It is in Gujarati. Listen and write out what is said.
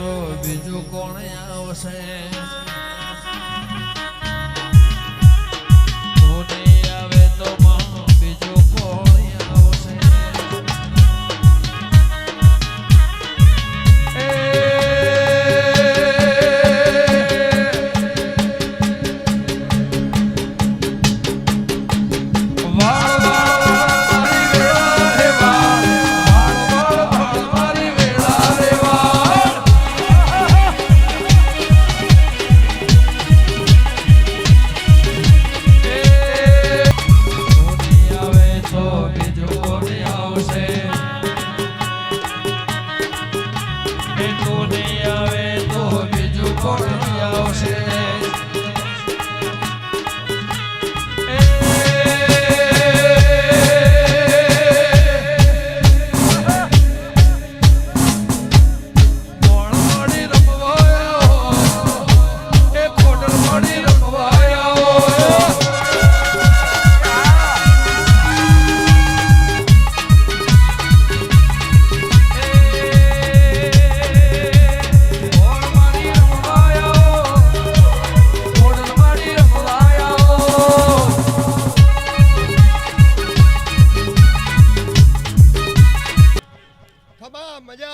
તો બીજું કોણ આવશે? Vamos allá.